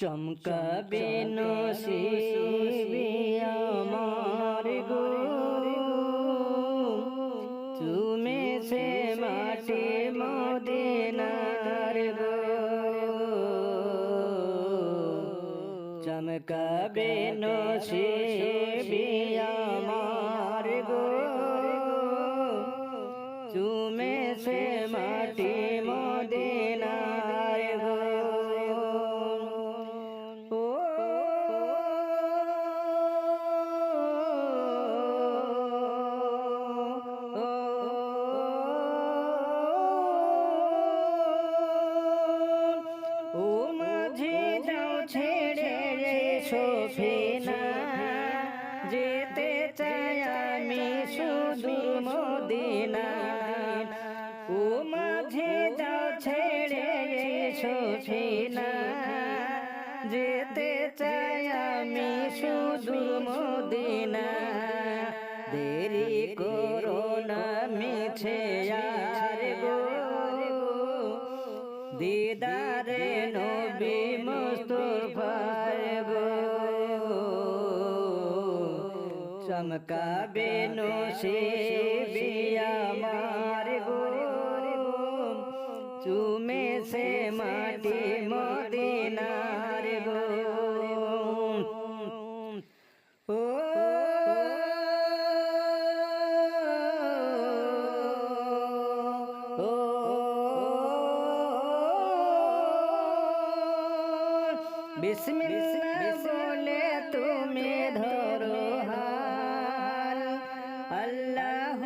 চমকাবে নসিবে আমার গো। তুমি সে মাটি মদিনার গো। চমকাবে নসিবে আমার গো। তুমি সে মাটি মদিনার রে না। যেতে চাই আমি শুধু মদিনা। ও মাঝে যাও ছেড়ে শোভে সোফিনা দিদারে নবী মুস্তফার গো। চমকাবে নসিবি। বলে তুমি ধরো হাল আল্লাহ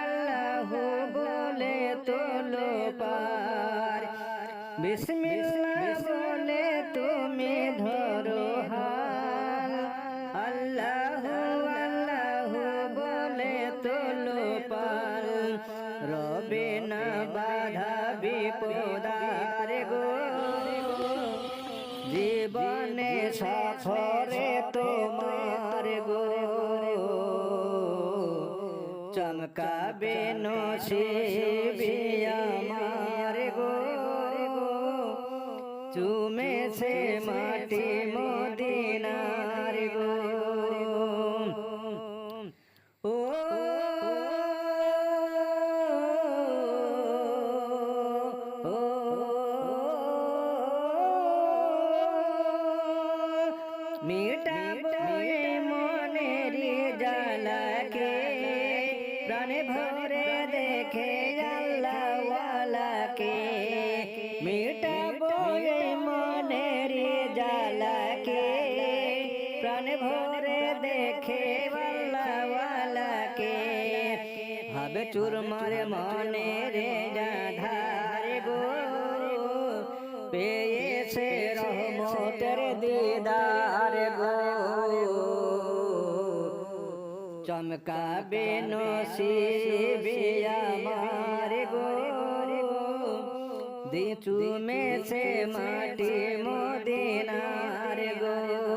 আল্লাহ বলে তোলো পার। বলে তুমি ধরো হাল আল্লাহ আল্লাহ বলে তোলো পাল রবে না বাধা বিপদার গো জীবনে সাফরে তোমার গো চমকাবে নসিবি আমার গো। চুমে সে মাটি মদিনার মিটাবো মনের জালাকে, প্রাণে ভরে দেখে আল্লাহওয়ালাকে। মিটাবো মনের জালাকে, প্রাণে ভরে দেখে আল্লাহওয়ালাকে। ভাবে চুরমার মনের জাধার গো পেয়েছে রহমতের দিদার গো। চমকাবে নসিবে আমার গো। দিচু মে সে মাটি মদিনার গো।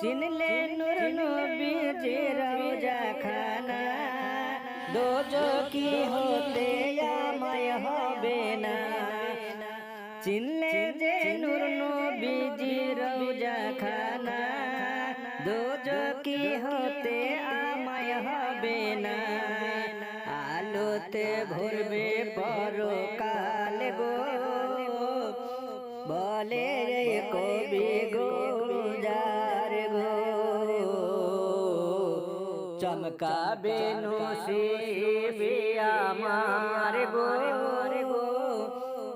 চিনলে নূর নবী যে রোজা খানা দোজো কি হতে আমায় হবে না। চিনলে যে নূর খানা দোজো কি হতে আমায় হবে না। আলোতে ভরবে পরকাল গো। বলে রে কবি গুজার চমকাবে নসিবে আমার গো। গো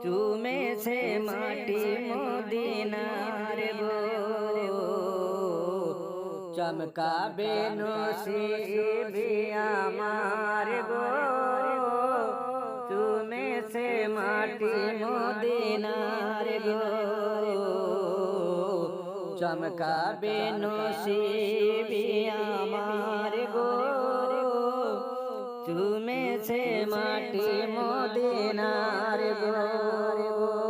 চুমে সে মাটি মদিনার গো। চমকাবে নসিবে আমার গো। তুমি সে মাটি মদিনার গো। চমকাবে নসিবি আমার গো। তুমি সে মাটি মদিনার গো।